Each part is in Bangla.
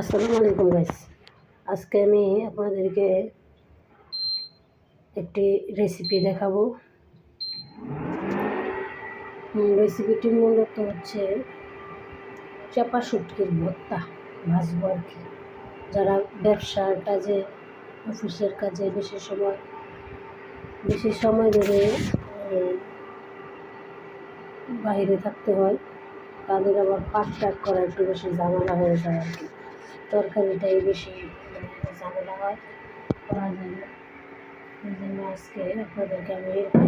আসসালামু আলাইকুম গাইস আজকে আমি আপনাদেরকে একটি রেসিপি দেখাবো। রেসিপিটি মূলত হচ্ছে চাপা শুটকির ভর্তা ভাজবো আর কি যারা ব্যবসার কাজে অফিসের কাজে বেশি সময় বেশি সময় ধরে বাইরে থাকতে হয়, তাদের আবার পাক টাক করা একটু বেশি ঝামেলা হয়ে যায় আর কি। তরকারিটাই বেশি মানে ঝামেলা হয় করা যায় না এই জন্য আজকে আপনাদেরকে আমি এরকম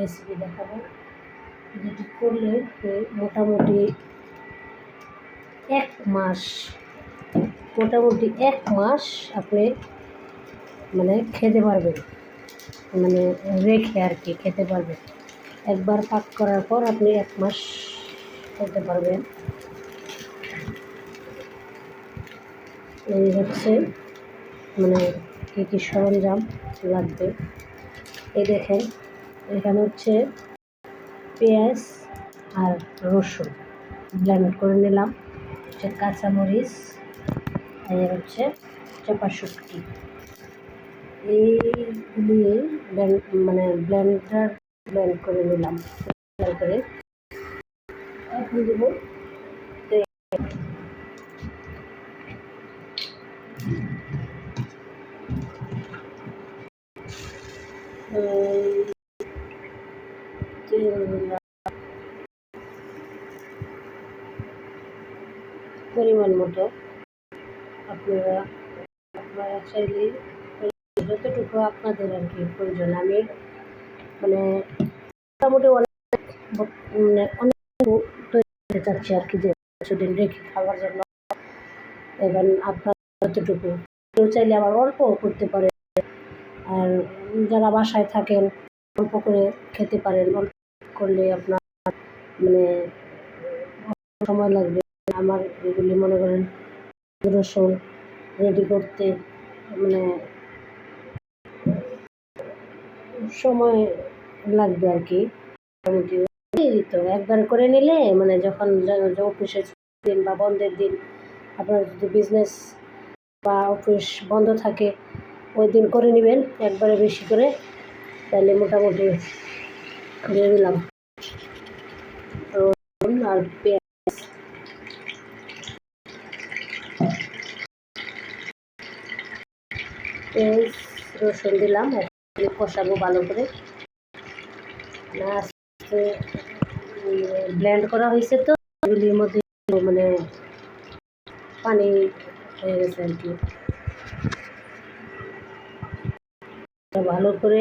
রেসিপি দেখাবো। যেটি করলে মোটামুটি এক মাস, মোটামুটি এক মাস আপনি মানে খেতে পারবেন। মানে রেখে আর কি খেতে পারবেন। একবার পাক করার পর আপনি এক মাস খেতে পারবেন। এই হচ্ছে মানে কী কী সরঞ্জাম লাগবে। এই দেখেন, এখানে হচ্ছে পেঁয়াজ আর রসুন। ব্লেন্ড করে নিলাম। হচ্ছে কাঁচামরিচ আর হচ্ছে চাপা শুটকি। এইগুলি মানে ব্লেন্ডার ব্লেন্ড করে নিলাম। করে এখন দেবো তেল। এই তেল দিলাম পরিমাণ মতো আপনারা আপনারা চাইলে যতটুকু আপনাদের আর কি প্রয়োজন। আমি মানে মোটামুটি অনেক মানে অনেক তৈরি চাচ্ছি আর কি যে কিছুদিন রেখে খাওয়ার জন্য। এবার আপনার যতটুকু, কেউ চাইলে আবার অল্প করতে পারে। আর যারা বাসায় থাকেন, অল্প করে খেতে পারেন, অল্প করলে আপনার মানে সময় লাগবে। আমার এগুলি মনে করেন রসুন রেডি করতে মানে সময় লাগবে আর কি। মোটামুটি এই তো একবার করে নিলে মানে যখন অফিসের দিন বা বন্ধের দিন আপনার যদি বিজনেস বা অফিস বন্ধ থাকে ওই দিন করে নেবেন, একবারে বেশি করে, তাহলে মোটামুটি দিলাম রসুন আর পেঁয়াজ। পেঁয়াজ, রসুন দিলাম কষাবো ভালো করে। আস্তে ব্লেন্ড করা হয়েছে তো মধ্যে মানে পানি হয়ে গেছে আর কি। ভালো করে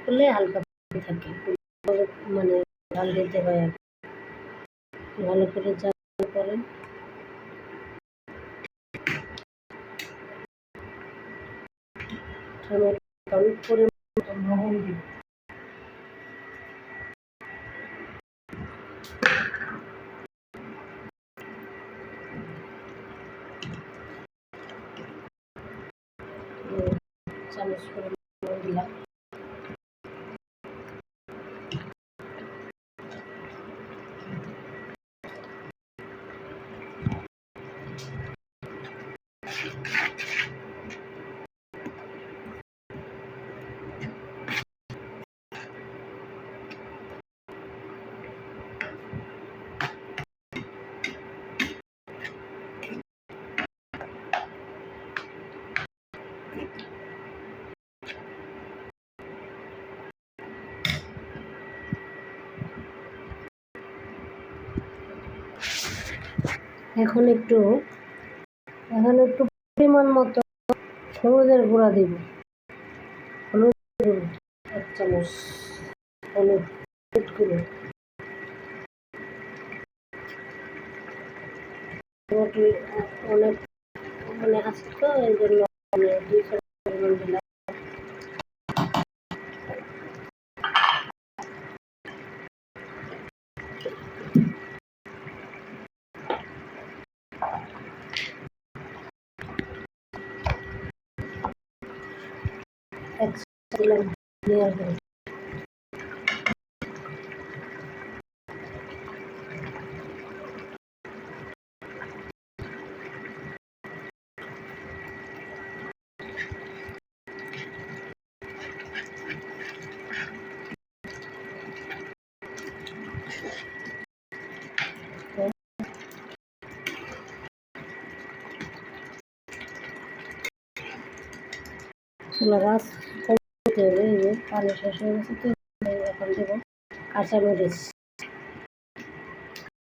করলে হালকা থাকে মানে ঢাল দিতে হয় আর ভালো করে যা করেন টমেটো পরিমাণ লবণ চামচ করে দিলাম। এখন একটু এখন একটু পরিমাণ মতো হলুদের গুঁড়া দিব। হলুদ এক চামচ হলুদ হলুদ অনেক মানে আছে তো এই জন্য দুই চামচ দিলাম। দিলাম নেওয়ার পরে চুলা গাছ পানি শেষ হয়ে গেছে তো এখন দেবো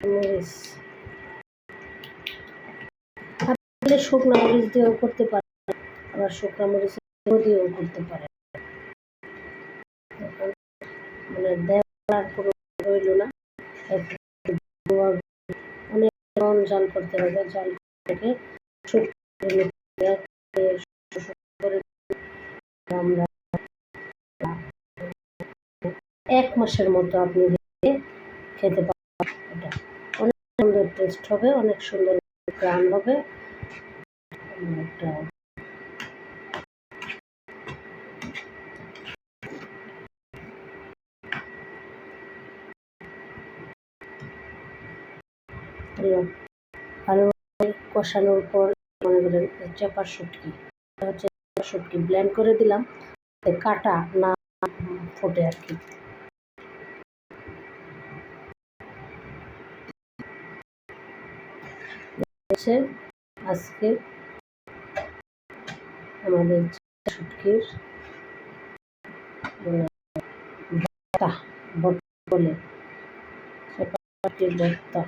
মরিচ শুকনো মরিচ দিয়েও করতে পারেন আবার শুকনো মরিচ দিয়েও করতে মানে দেওয়ার কোনো রইল না অনেক জাল করতে হবে, শুকনো করে আমরা এক মাসের মতো আপনি খেতে পারবেন। অনেক সুন্দর টেস্ট হবে, অনেক সুন্দর গ্রাম হবে। একটা হলো কষানোর পর মনে করেন চাপার শুটকি হচ্ছে শুটকি ব্লেন্ড করে দিলাম কাটা না ফোটে আর কি। হচ্ছে আজকে আমাদের শুটকির মানে ভর্তা বলে চাপাটির ভর্তা